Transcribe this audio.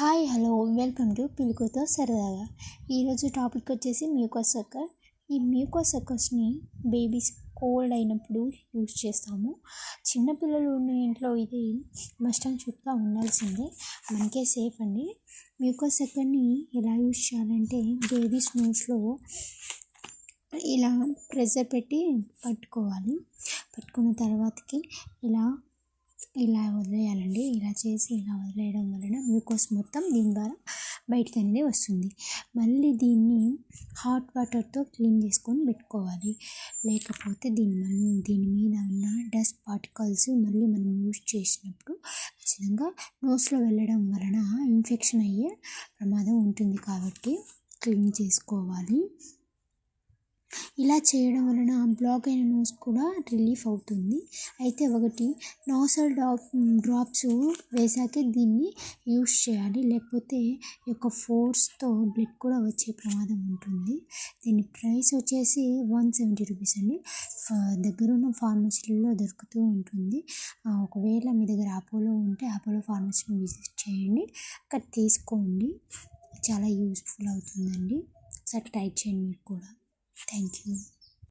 Hi hello welcome to పిలుకుతో సరదాగా. ఈరోజు టాపిక్ వచ్చేసి మ్యూకోసక్కర్ ఈ మ్యూకోసక్కర్స్ని బేబీస్ కోల్డ్ అయినప్పుడు యూజ్ చేస్తాము. చిన్నపిల్లలు ఉన్న ఇంట్లో ఇది మస్ట్ చుట్టూ షుడ్గా ఉండాల్సిందే. మనకే సేఫ్ అండి. మ్యూకోసక్కర్ని ఎలా యూజ్ చేయాలంటే బేబీస్ నోట్స్లో ఇలా ప్రెజర్ పెట్టి పట్టుకోవాలి. పట్టుకున్న తర్వాతకి ఇలా ఇలా వదిలేయాలండి. ఇలా చేసి ఇలా వదిలేయడం వలన గ్లూకోజ్ మొత్తం దీని ద్వారా బయటికి అనేది వస్తుంది. మళ్ళీ దీన్ని హాట్ వాటర్తో క్లీన్ చేసుకొని పెట్టుకోవాలి. లేకపోతే దీని దీని మీద ఉన్న డస్ట్ పార్టికల్స్ మళ్ళీ మనం యూజ్ చేసినప్పుడు ఖచ్చితంగా నోస్లో వెళ్ళడం వలన ఇన్ఫెక్షన్ అయ్యే ప్రమాదం ఉంటుంది కాబట్టి క్లీన్ చేసుకోవాలి. ఇలా చేయడం వలన బ్లాక్ అయిన నోస్ కూడా రిలీఫ్ అవుతుంది. అయితే ఒకటి నోసల్ డ్రాప్ డ్రాప్స్ వేసాకే దీన్ని యూస్ చేయాలి. లేకపోతే యొక్క ఫోర్స్తో బ్లడ్ కూడా వచ్చే ప్రమాదం ఉంటుంది. దీని ప్రైస్ వచ్చేసి వన్ సెవెంటీ రూపీస్ అండి. దగ్గరున్న ఫార్మసీలలో దొరుకుతూ ఉంటుంది. ఒకవేళ మీ దగ్గర అపోలో ఉంటే అపోలో ఫార్మసీని విజిట్ చేయండి. అక్కడ తీసుకోండి. చాలా యూస్ఫుల్ అవుతుందండి. ఒకసారి ట్రై చేయండి మీరు కూడా. Thank you.